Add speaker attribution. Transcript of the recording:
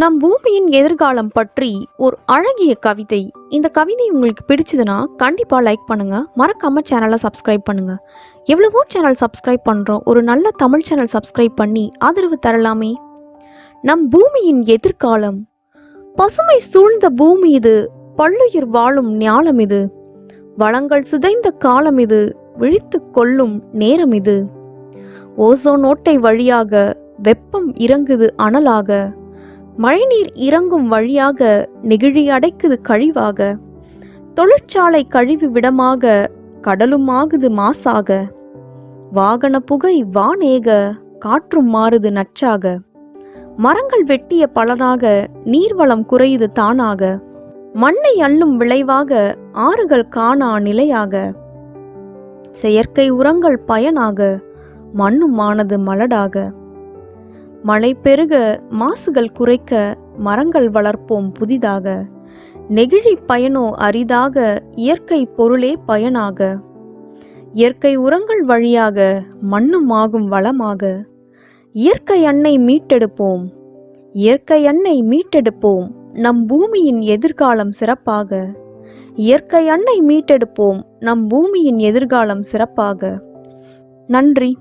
Speaker 1: நம் பூமியின் எதிர்காலம் பற்றி ஒரு அழகிய கவிதை. இந்த கவிதை உங்களுக்கு பிடிச்சதுன்னா கண்டிப்பாக லைக் பண்ணுங்க. மறக்காம சேனலை சப்ஸ்கிரைப் பண்ணுங்க. எவ்வளவோ சேனல் சப்ஸ்கிரைப் பண்ணுறோம் ஒரு நல்ல தமிழ் சேனல் சப்ஸ்கிரைப் பண்ணி ஆதரவு தரலாமே. நம் பூமியின் எதிர்காலம். பசுமை சூழ்ந்த பூமி இது. பல்லுயிர் வாழும் ஞாலம் இது. வளங்கள் சிதைந்த காலம் இது. விழித்து கொள்ளும் நேரம் இது. ஓசோன் ஓட்டை வழியாக வெப்பம் இறங்குது அனலாக. மழைநீர் இறங்கும் வழியாக நெகிழி அடைக்குது கழிவாக. தொழிற்சாலை கழிவு விடமாக கடலும் ஆகுது மாசாக. வாகன புகை வானேக காற்றும் மாறுது நச்சாக. மரங்கள் வெட்டிய பலனாக நீர்வளம் குறையுது தானாக. மண்ணை அள்ளும் விளைவாக ஆறுகள் காணா நிலையாக. செயற்கை உரங்கள் பயனாக மண்ணும் ஆனது மலடாக. மழை பெருக மாசுகள் குறைக்க மரங்கள் வளர்ப்போம் புதிதாக. நெகிழி பயனோ அரிதாக இயற்கை பொருளே பயனாக. இயற்கை உரங்கள் வழியாக மண்ணும் ஆகும் வளமாக. இயற்கை அன்னை மீட்டெடுப்போம். இயற்கை அன்னை மீட்டெடுப்போம் நம் பூமியின் எதிர்காலம் சிறப்பாக. இயற்கை அன்னை மீட்டெடுப்போம் நம் பூமியின் எதிர்காலம் சிறப்பாக. நன்றி.